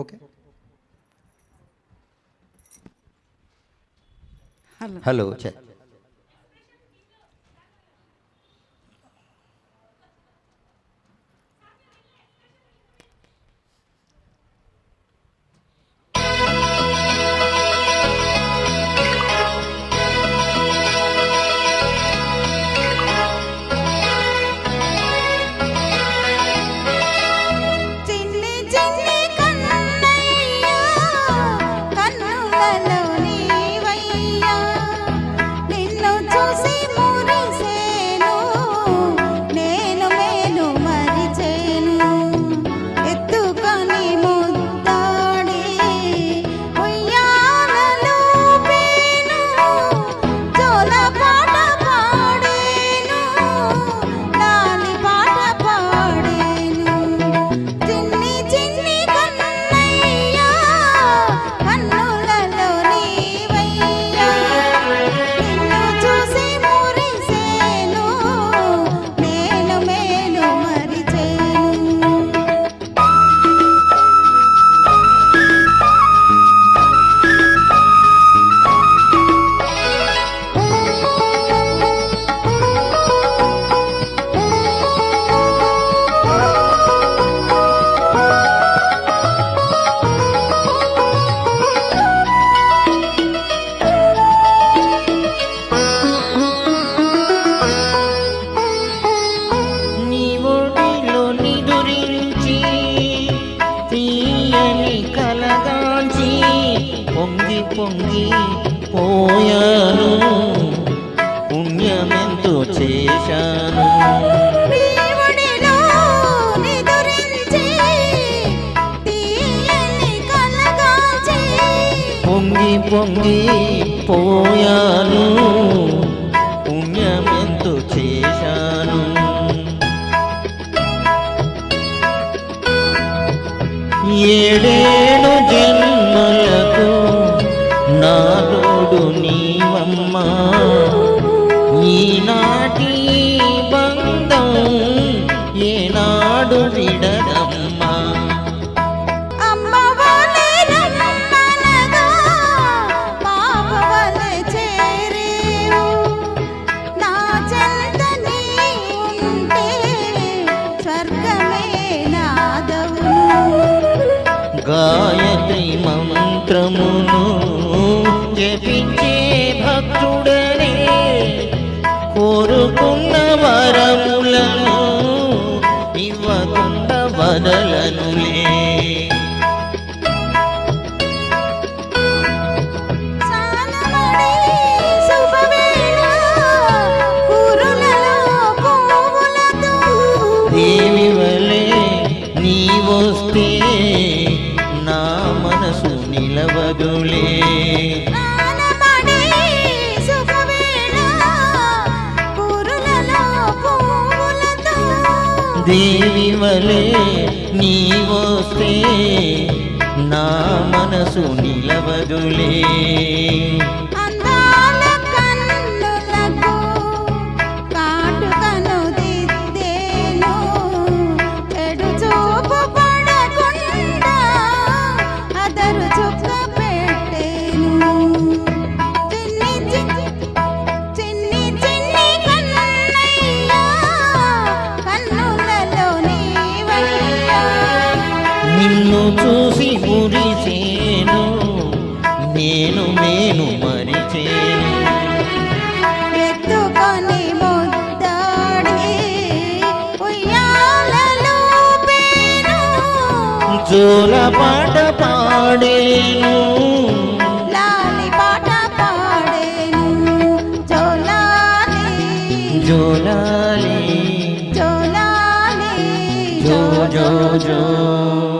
Okay hello hello चल పొంగి పోయాను. పుణ్యమెంతో చేశాను. పొంగి పొంగి పోయాను. పుణ్యమెంతో చేశాను. జన్మలకు గాయత్రి మంత్రమును జపించే భక్తుడనే కోరుకున్న నిలవదులే. దేవి వలె నీ వస్తే నా మనసు నిలవదులే. నిన్ను చూసి మురిసేను నేను నేను మరిచేను. ఎత్తుకొని ముద్దాడి ఉయ్యాలలో జోల పాట పాడేను. లాలి పాట పాడేను. జోలాలి. జోలాలి. జోలాలి. జో జో జో.